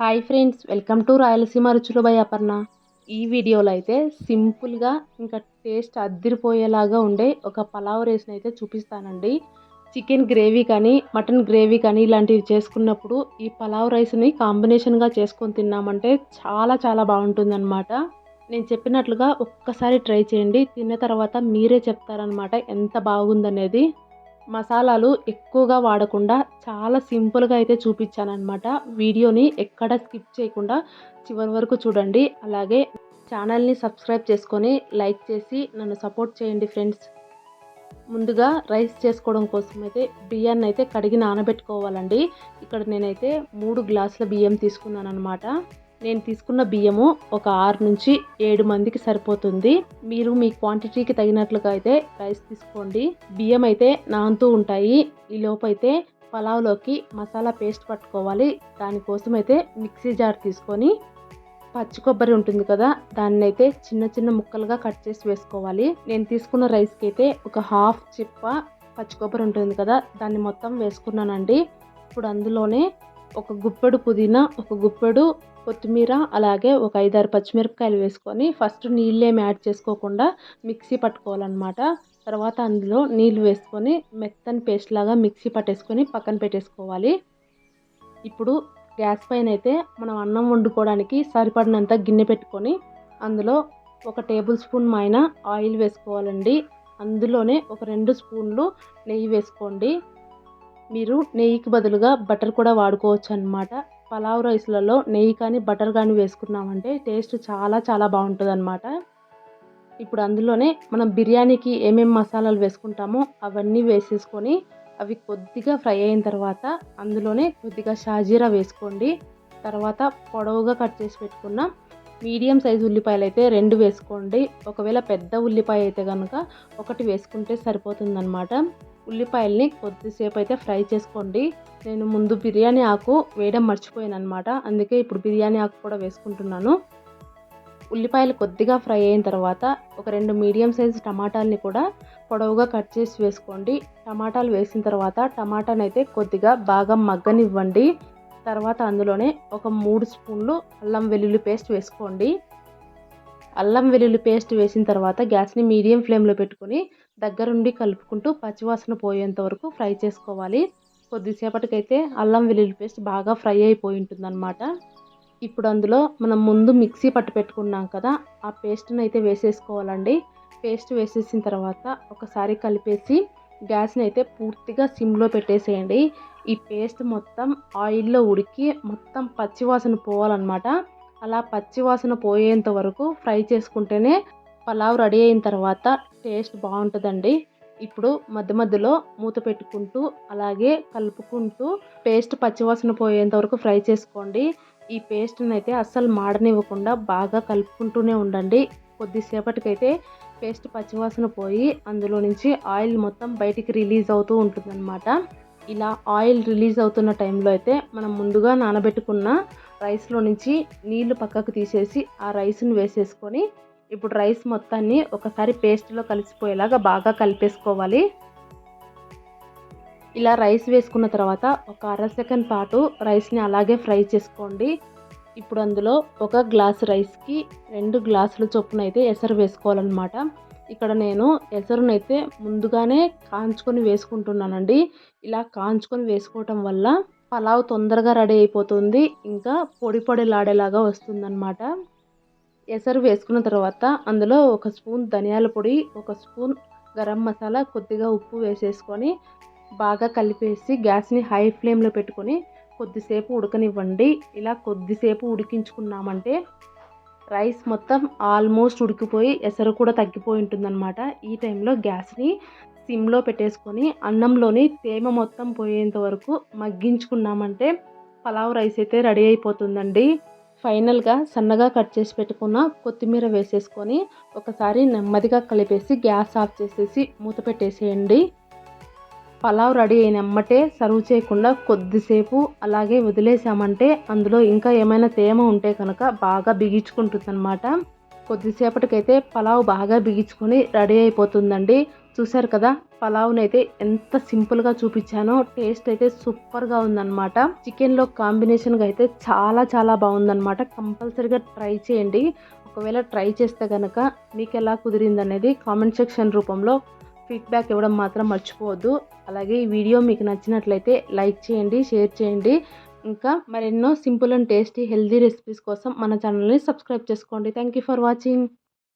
Hi friends welcome to Rayalaseema రుచులు by Aparna. ఈ వీడియోలో అయితే సింపుల్గా ఇంకా టేస్ట్ అద్దిరిపోయేలాగా ఉండే ఒక పలావ్ రైస్ని అయితే చూపిస్తానండి. చికెన్ గ్రేవీ కానీ మటన్ గ్రేవీ కానీ ఇలాంటివి చేసుకున్నప్పుడు ఈ పలావ్ రైస్ని కాంబినేషన్గా చేసుకొని తిన్నామంటే చాలా చాలా బాగుంటుందన్నమాట. నేను చెప్పినట్లుగా ఒక్కసారి ట్రై చేయండి తిన్న తర్వాత మీరే చెప్తారనమాట ఎంత బాగుందనేది. మసాలాలు ఎక్కువగా వాడకుండా చాలా సింపుల్గా అయితే చూపించానమాట వీడియోని ఎక్కడ స్కిప్ చేయకుండా చివరి వరకు చూడండి. అలాగే ఛానల్ని సబ్స్క్రైబ్ చేసుకొని లైక్ చేసి నన్ను సపోర్ట్ చేయండి ఫ్రెండ్స్. ముందుగా రైస్ చేసుకోవడం కోసం అయితే బియ్యాన్ని అయితే కడిగి నానబెట్టుకోవాలండి. ఇక్కడ నేనైతే మూడు గ్లాసుల బియ్యం తీసుకున్నాను అనమాట నేను తీసుకున్న బియ్యము ఒక ఆరు నుంచి ఏడు మందికి సరిపోతుంది. మీరు మీ క్వాంటిటీకి తగినట్లుగా అయితే రైస్ తీసుకోండి. బియ్యం అయితే నానుతూ ఉంటాయి. ఈ లోపైతే పలావ్లోకి మసాలా పేస్ట్ పట్టుకోవాలి. దానికోసం అయితే మిక్సీ జార్ తీసుకొని పచ్చి కొబ్బరి ఉంటుంది కదా దాన్ని అయితే చిన్న చిన్న ముక్కలుగా కట్ చేసి వేసుకోవాలి. నేను తీసుకున్న రైస్కి అయితే ఒక హాఫ్ చిప్ప పచ్చి కొబ్బరి ఉంటుంది కదా దాన్ని మొత్తం వేసుకున్నానండి. ఇప్పుడు అందులోనే ఒక గుప్పెడు పుదీనా ఒక గుప్పెడు కొత్తిమీర అలాగే ఒక ఐదారు పచ్చిమిరపకాయలు వేసుకొని ఫస్ట్ నీళ్ళేమి యాడ్ చేసుకోకుండా మిక్సీ పట్టుకోవాలన్నమాట. తర్వాత అందులో నీళ్ళు వేసుకొని మెత్తని పేస్ట్ లాగా మిక్సీ పట్టేసుకొని పక్కన పెట్టేసుకోవాలి. ఇప్పుడు గ్యాస్ పైన అయితే మనం అన్నం వండుకోవడానికి సరిపడినంత గిన్నె పెట్టుకొని అందులో ఒక టేబుల్ స్పూన్ మైన ఆయిల్ వేసుకోవాలండి. అందులోనే ఒక రెండు స్పూన్లు నెయ్యి వేసుకోండి. మీరు నెయ్యికి బదులుగా బటర్ కూడా వాడుకోవచ్చు అనమాట పలావ్ రైస్లలో నెయ్యి కానీ బటర్ కానీ వేసుకున్నామంటే టేస్ట్ చాలా చాలా బాగుంటుంది అనమాట ఇప్పుడు అందులోనే మనం బిర్యానీకి ఏమేమి మసాలాలు వేసుకుంటామో అవన్నీ వేసేసుకొని అవి కొద్దిగా ఫ్రై అయిన తర్వాత అందులోనే కొద్దిగా షాజీరా వేసుకోండి. తర్వాత పొడవుగా కట్ చేసి పెట్టుకున్న మీడియం సైజు ఉల్లిపాయలు అయితే రెండు వేసుకోండి. ఒకవేళ పెద్ద ఉల్లిపాయ అయితే కనుక ఒకటి వేసుకుంటే సరిపోతుందన్నమాట. ఉల్లిపాయల్ని కొద్దిసేపు అయితే ఫ్రై చేసుకోండి. నేను ముందు బిర్యానీ ఆకు వేయడం మర్చిపోయాను అనమాట అందుకే ఇప్పుడు బిర్యానీ ఆకు కూడా వేసుకుంటున్నాను. ఉల్లిపాయలు కొద్దిగా ఫ్రై అయిన తర్వాత ఒక రెండు మీడియం సైజు టమాటాలని కూడా పొడవుగా కట్ చేసి వేసుకోండి. టమాటాలు వేసిన తర్వాత టమాటాని అయితే కొద్దిగా బాగా మగ్గనివ్వండి. తర్వాత అందులోనే ఒక మూడు స్పూన్లు అల్లం వెల్లుల్లి పేస్ట్ వేసుకోండి. అల్లం వెల్లుల్లి పేస్ట్ వేసిన తర్వాత గ్యాస్ని మీడియం ఫ్లేమ్లో పెట్టుకొని దగ్గరుండి కలుపుకుంటూ పచ్చివాసన పోయేంత వరకు ఫ్రై చేసుకోవాలి. కొద్దిసేపటికైతే అల్లం వెల్లుల్లి పేస్ట్ బాగా ఫ్రై అయిపోయి ఉంటుందన్నమాట. ఇప్పుడు అందులో మనం ముందు మిక్సీ పట్టు పెట్టుకున్నాం కదా ఆ పేస్ట్ని అయితే వేసేసుకోవాలండి. పేస్ట్ వేసేసిన తర్వాత ఒకసారి కలిపేసి గ్యాస్ని అయితే పూర్తిగా సిమ్లో పెట్టేసేయండి. ఈ పేస్ట్ మొత్తం ఆయిల్లో ఉడికి మొత్తం పచ్చివాసన పోవాలన్నమాట. అలా పచ్చివాసన పోయేంత వరకు ఫ్రై చేసుకుంటేనే పలావ్ రెడీ అయిన తర్వాత టేస్ట్ బాగుంటుందండి. ఇప్పుడు మధ్య మధ్యలో మూత పెట్టుకుంటూ అలాగే కలుపుకుంటూ పేస్ట్ పచ్చివాసన పోయేంత వరకు ఫ్రై చేసుకోండి. ఈ పేస్ట్ని అయితే అస్సలు మాడనివ్వకుండా బాగా కలుపుకుంటూనే ఉండండి. కొద్దిసేపటికైతే పేస్ట్ పచ్చివాసన పోయి అందులో నుంచి ఆయిల్ మొత్తం బయటికి రిలీజ్ అవుతూ ఉంటుందన్నమాట. ఇలా ఆయిల్ రిలీజ్ అవుతున్న టైంలో అయితే మనం ముందుగా నానబెట్టుకున్న రైస్లో నుంచి నీళ్ళు పక్కకు తీసేసి ఆ రైస్ను వేసేసుకొని ఇప్పుడు రైస్ మొత్తాన్ని ఒకసారి పేస్ట్లో కలిసిపోయేలాగా బాగా కలిపేసుకోవాలి. ఇలా రైస్ వేసుకున్న తర్వాత ఒక అర సెకండ్ పాటు రైస్ని అలాగే ఫ్రై చేసుకోండి. ఇప్పుడు అందులో ఒక గ్లాస్ రైస్కి రెండు గ్లాసుల చొప్పున అయితే ఎసరు వేసుకోవాలన్నమాట. ఇక్కడ నేను ఎసరునైతే ముందుగానే కాంచుకొని వేసుకుంటున్నానండి. ఇలా కాంచుకొని వేసుకోవటం వల్ల పలావ్ తొందరగా రెడీ అయిపోతుంది. ఇంకా పొడి పొడిలాడేలాగా వస్తుందన్నమాట. ఎసరు వేసుకున్న తర్వాత అందులో ఒక స్పూన్ ధనియాల పొడి ఒక స్పూన్ గరం మసాలా కొద్దిగా ఉప్పు వేసేసుకొని బాగా కలిపేసి గ్యాస్ని హై ఫ్లేమ్లో పెట్టుకొని కొద్దిసేపు ఉడకనివ్వండి. ఇలా కొద్దిసేపు ఉడికించుకున్నామంటే రైస్ మొత్తం ఆల్మోస్ట్ ఉడికిపోయి ఎసరు కూడా తగ్గిపోయి ఉంటుందన్నమాట. ఈ టైంలో గ్యాస్ని సిమ్లో పెట్టేసుకొని అన్నంలోని తేమ మొత్తం పోయేంత వరకు మగ్గించుకున్నామంటే పలావ్ రైస్ అయితే రెడీ అయిపోతుందండి. ఫైనల్గా సన్నగా కట్ చేసి పెట్టుకున్న కొత్తిమీర వేసేసుకొని ఒకసారి నెమ్మదిగా కలిపేసి గ్యాస్ ఆఫ్ చేసేసి మూత పెట్టేసేయండి. పలావ్ రెడీ అయినమ్మటే సర్వ్ చేయకుండా కొద్దిసేపు అలాగే వదిలేసామంటే అందులో ఇంకా ఏమైనా తేమ ఉంటే కనుక బాగా బిగించుకుంటుందనమాట కొద్దిసేపటికైతే పలావ్ బాగా బిగించుకొని రెడీ అయిపోతుందండి. చూసారు కదా పలావ్ని అయితే ఎంత సింపుల్గా చూపించానో టేస్ట్ అయితే సూపర్గా ఉందన్నమాట. చికెన్లో కాంబినేషన్గా అయితే చాలా చాలా బాగుందన్నమాట. కంపల్సరీగా ట్రై చేయండి. ఒకవేళ ట్రై చేస్తే కనుక మీకు ఎలా కుదిరింది అనేది కామెంట్ సెక్షన్ రూపంలో ఫీడ్బ్యాక్ ఇవ్వడం మాత్రం మర్చిపోవద్దు. అలాగే ఈ వీడియో మీకు నచ్చినట్లయితే లైక్ చేయండి షేర్ చేయండి. ఇంకా మరెన్నో simple and tasty healthy recipes కోసం మన ఛానల్ని సబ్స్క్రైబ్ చేసుకోండి. Thank you for watching.